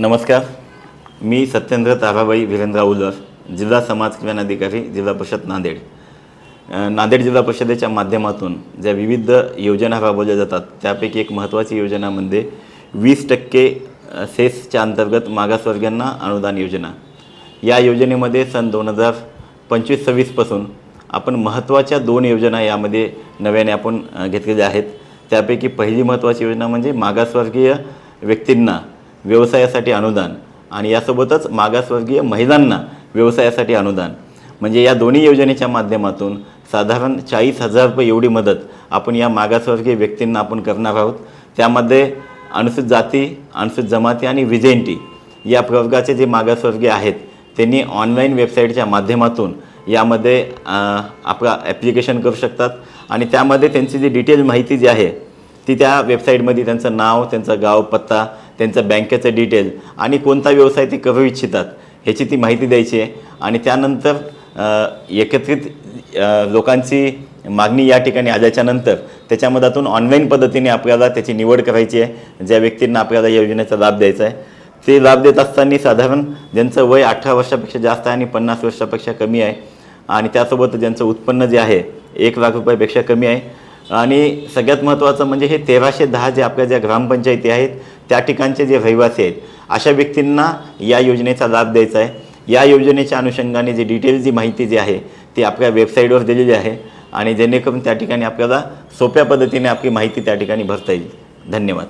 नमस्कार. मी सत्येंद्र ताराबाई वीरेंद्र उलर जिल्हा समाज कल्याण अधिकारी जिल्हा परिषद नांदेड. नांदेड जिल्हा परिषदेच्या माध्यमातून ज्या विविध योजना राबवल्या जातात त्यापैकी एक महत्त्वाची योजना म्हणजे वीस टक्के सेसच्या अंतर्गत मागासवर्गीयांना अनुदान योजना. या योजनेमध्ये सन दोन हजार पंचवीस सव्वीसपासून आपण महत्त्वाच्या दोन योजना यामध्ये नव्याने आपण घेतलेल्या आहेत. त्यापैकी पहिली महत्त्वाची योजना म्हणजे मागासवर्गीय व्यक्तींना व्यवसायासाठी अनुदान आणि यासोबतच मागासवर्गीय महिलांना व्यवसायासाठी अनुदान. म्हणजे या दोन्ही योजनेच्या माध्यमातून साधारण चाळीस हजार रुपये एवढी मदत आपण या मागासवर्गीय व्यक्तींना आपण करणार आहोत. त्यामध्ये अनुसूचित जाती अनुसूचित जमाती आणि विजेंटी या प्रवर्गाचे जे मागासवर्गीय आहेत त्यांनी ऑनलाईन वेबसाईटच्या माध्यमातून यामध्ये आपला ॲप्लिकेशन करू शकतात आणि त्यामध्ये त्यांची जी डिटेल माहिती जी आहे ती त्या वेबसाईटमध्ये त्यांचं नाव त्यांचं गाव पत्ता त्यांचं बँकेचं डिटेल आणि कोणता व्यवसाय ते करू इच्छितात ह्याची ती माहिती द्यायची आहे. आणि त्यानंतर एकत्रित लोकांची मागणी या ठिकाणी आल्याच्यानंतर त्याच्यामधातून ऑनलाईन पद्धतीने आपल्याला त्याची निवड करायची आहे. ज्या व्यक्तींना आपल्याला या योजनेचा लाभ द्यायचा आहे ते लाभ देत असताना साधारण ज्यांचं वय अठरा वर्षापेक्षा जास्त आहे आणि पन्नास वर्षापेक्षा कमी आहे. आणि त्यासोबत ज्यांचं उत्पन्न जे आहे एक लाख रुपयापेक्षा कमी आहे. आणि सगळ्यात महत्त्वाचं म्हणजे हे तेराशे दहा जे आपल्या ज्या ग्रामपंचायती आहेत त्या ठिकाणचे जे रहिवासी आहेत अशा व्यक्तींना या योजनेचा लाभ द्यायचा आहे. या योजनेच्या अनुषंगाने जी डिटेल जी माहिती जी आहे ती आपल्या वेबसाईटवर दिलेली आहे आणि जेणेकरून त्या ठिकाणी आपल्याला सोप्या पद्धतीने आपली माहिती त्या ठिकाणी भरता येईल. धन्यवाद.